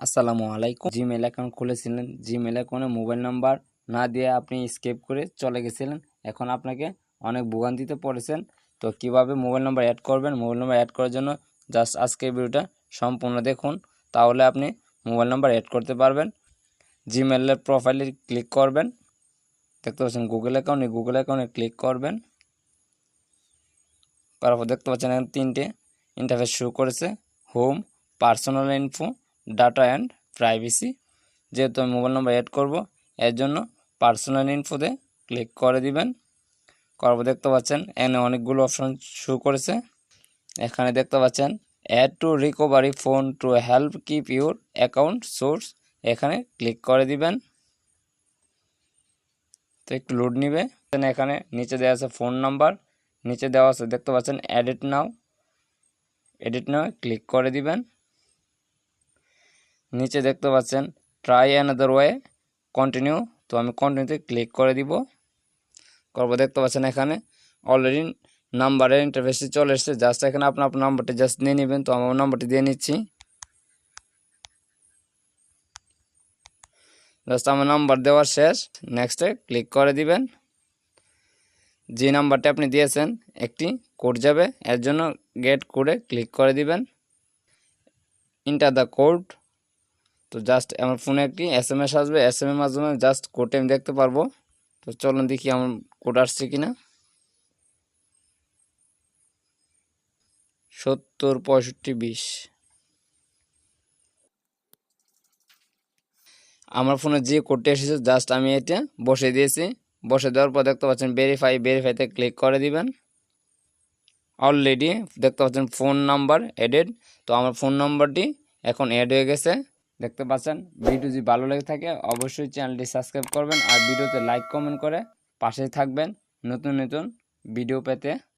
আসসালামু আলাইকুম। Gmail account খুলেছিলেন। জিমেল অ্যাকাউন্টে মোবাইল নাম্বার না দিয়ে আপনি স্কেপ করে চলে গেছিলেন। এখন আপনাকে অনেক ভোগান্তিতে পড়েছেন। তো কীভাবে মোবাইল নাম্বার অ্যাড করবেন? মোবাইল নাম্বার অ্যাড করার জন্য জাস্ট আজকে ভিডিওটা সম্পূর্ণ দেখুন। তাহলে আপনি মোবাইল নাম্বার অ্যাড করতে পারবেন। জিমেলের প্রোফাইলে ক্লিক করবেন। দেখতে পাচ্ছেন গুগল অ্যাকাউন্টে গুগল অ্যাকাউন্টে ক্লিক করবেন। তারপর দেখতে পাচ্ছেন এখানে তিনটে ইন্টারফেস শুরু করেছে। Home personal info data and privacy যেহেতু আমি মোবাইল নাম্বার অ্যাড করব, এর জন্য পার্সোনাল ইনফোতে ক্লিক করে দিবেন। করব দেখতে পাচ্ছেন, এখানে অনেকগুলো অপশন শুরু করেছে। এখানে দেখতে পাচ্ছেন add to recovery phone to help keep your account source এখানে ক্লিক করে দিবেন। তো একটু লোড নিবে। এখানে নিচে দেওয়া আছে ফোন নাম্বার নিচে দেওয়া আছে, দেখতে পাচ্ছেন edit now edit now click করে দিবেন। নিচে দেখতে পাচ্ছেন ট্রাই অ্যানাদার ওয়ে কন্টিনিউ তো আমি কন্টিনিউতে ক্লিক করে দিব। করব দেখতে পাচ্ছেন এখানে অলরেডি নাম্বারের ইন্টারফেসে চলে এসেছে। জাস্ট এখানে আপনার আপনার নাম্বারটি জাস্ট নিয়ে নেবেন, তো আমার নাম্বারটি দিয়ে নিচ্ছি। জাস্ট আমার নাম্বার দেওয়ার শেষ। নেক্সটে ক্লিক করে দিবেন। যে নাম্বারটি আপনি দিয়েছেন, একটি কোড যাবে। এর জন্য গেট কোডে ক্লিক করে দিবেন। ইন্টার দ্য কোড তো জাস্ট আমার ফোনে একটি এস এম এস আসবে? এস এম এর মাধ্যমে জাস্ট কোডে আমি দেখতে পারব। তো চলুন দেখি আমার কোড আসছে কি না সত্তর পঁয়ষট্টি বিশ। আমার ফোনে যে কোডটি এসেছে জাস্ট আমি এটা বসে দিয়েছি। বসে দেওয়ার পর দেখতে পাচ্ছেন ভেরিফাই ভেরিফাইতে ক্লিক করে দিবেন। অলরেডি দেখতে পাচ্ছেন ফোন নাম্বার এডেড তো আমার ফোন নাম্বারটি এখন অ্যাড হয়ে গেছে। দেখতে পাচ্ছেন? ভিডিও যদি ভালো লেগে থাকে, অবশ্যই চ্যানেলটি সাবস্ক্রাইব করবেন আর ভিডিওতে লাইক কমেন্ট করে পাশে থাকবেন। নতুন নতুন ভিডিও পেতে